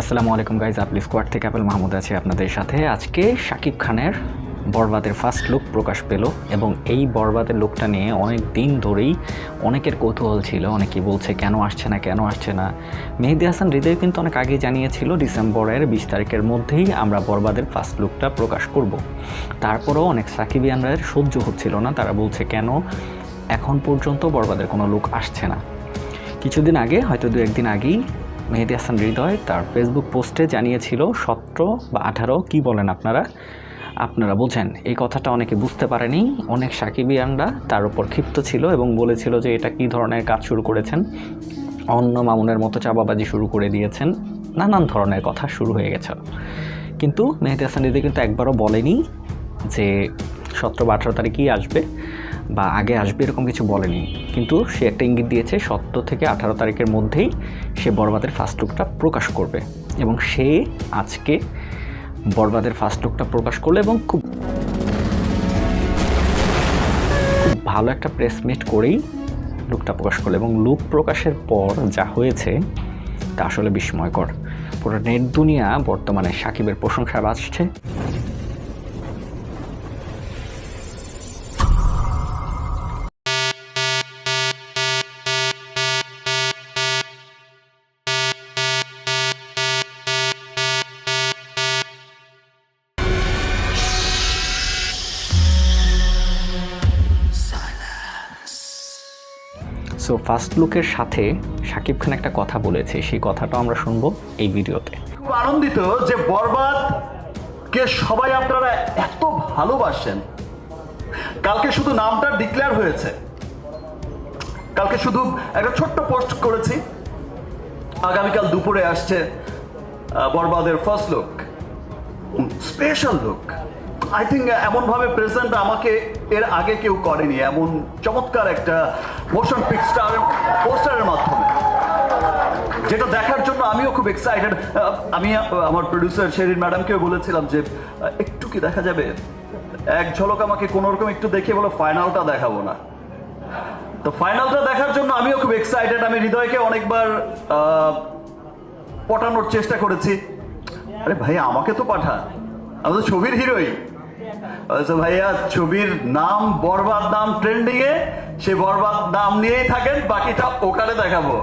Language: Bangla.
আসসালামু আলাইকুম গাইজ আপলি স্কোয়াড থেকে আপেল মাহমুদ আছে আপনাদের সাথে। আজকে শাকিব খানের বরবাদের ফার্স্ট লুক প্রকাশ পেল এবং এই বরবাদের লুকটা নিয়ে অনেক দিন ধরেই অনেকের কৌতূহল ছিল অনেকেই বলছে কেন আসছে না, কেন আসছে না। মেহেদি হাসান হৃদয় কিন্তু অনেক আগেই জানিয়েছিল, ডিসেম্বরের বিশ তারিখের মধ্যেই আমরা বরবাদের ফার্স্ট লুকটা প্রকাশ করব। তারপরেও অনেক সাকিবিয়ানদের সহ্য হচ্ছিল না, তারা বলছে কেন এখন পর্যন্ত বরবাদের কোনো লুক আসছে না। কিছুদিন আগে, হয়তো দু একদিন আগেই মেহেদি হাসান হৃদয় তার ফেসবুক পোস্টে জানিয়েছিল, সতেরো বা আঠারো, কি বলেন আপনারা? আপনারা বোঝেন। এই কথাটা অনেকে বুঝতে পারেনি। অনেক সাকিবিয়ানরা তার উপর ক্ষিপ্ত ছিল এবং বলেছিল যে এটা কী ধরনের কাজ শুরু করেছেন। অন্য মামুনের মতো চাপাবাজি শুরু করে দিয়েছেন। নানান ধরনের কথা শুরু হয়ে গেছে। কিন্তু মেহেদি হাসান হৃদয় কিন্তু একবারও বলেনি যে সতেরো বা আঠারো তারিখই আসবে। বা আগে আসবে এরকম কিছু বলেনি। কিন্তু সে একটা ইঙ্গিত দিয়েছে সতেরো থেকে আঠারো তারিখের মধ্যেই সে বরবাদের ফার্স্ট লুকটা প্রকাশ করবে। এবং সে আজকে বরবাদের ফার্স্ট লুকটা প্রকাশ করল এবং খুব খুব ভালো একটা প্রেস মিট করেই লুকটা প্রকাশ করল। এবং লুক প্রকাশের পর যা হয়েছে, তা আসলে বিস্ময়কর। পুরো নেট দুনিয়া বর্তমানে সাকিবের প্রশংসা বাঁচছে। সো ফার্স্ট লুকের সাথে সাকিব খান একটা কথা বলেছে, সেই কথাটাও আমরা শুনব এই ভিডিওতে। খুব আনন্দিত যে বরবাদ কে সবাই আপনারা এত ভালোবাসেন। কালকে শুধু নামটা ডিক্লেয়ার হয়েছে। কালকে শুধু একটা ছোট্ট পোস্ট করেছি। আগামীকাল দুপুরে আসছে বরবাদের first look special look I think এমনভাবে প্রেজেন্ট আমাকে এর আগে কেউ করেনি, এমন চমৎকার একটা মোশন পিকস্টার পোস্টারের মাধ্যমে। যেটা দেখার জন্য আমিও খুব এক্সাইটেড আমি আমার প্রডিউসার শেরিন ম্যাডামকেও বলেছিলাম যে একটু কি দেখা যাবে? এক ঝলক আমাকে কোনো রকম একটু দেখে বলো ফাইনালটা দেখাবো না। তো ফাইনালটা দেখার জন্য আমিও খুব এক্সাইটেড আমি হৃদয়কে অনেকবার পটানোর চেষ্টা করেছি। আরে ভাই, আমাকে তো পাঠা। আমি তো ছবির হিরোই। আচ্ছা ভাইয়া, ছবির নাম, বরবাদ নাম ট্রেন্ডিং এ সে বরবাদ নাম নিয়েই থাকেন, বাকিটা ওখানে দেখাবো।